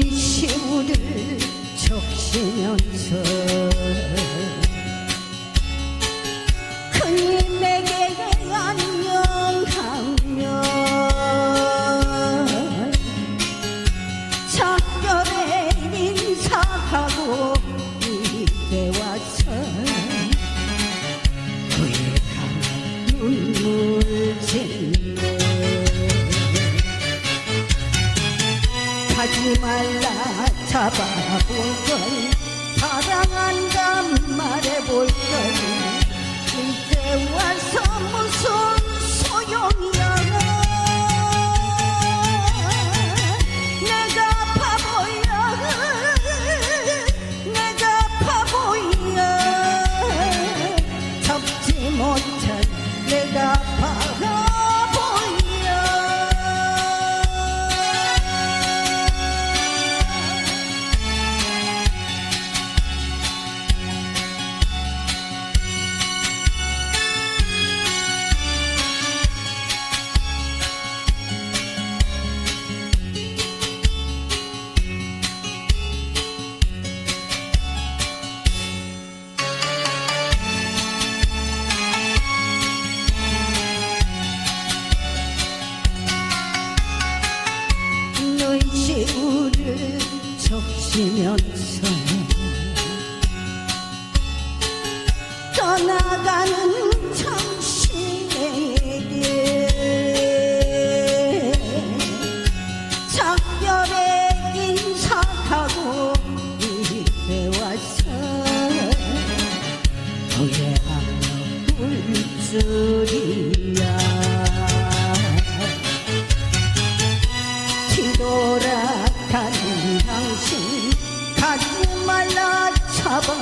전시물을 적시면서 말라 잡아볼 걸 사랑한다 말해볼 걸 이제 와서 무슨 소용이야 내가 바보야. 내가 바보야. 접지 못 적시면서 떠나가는 당신에게 작별의 인사하고 이제 와서 후회하며 울 줄이야 lar sabah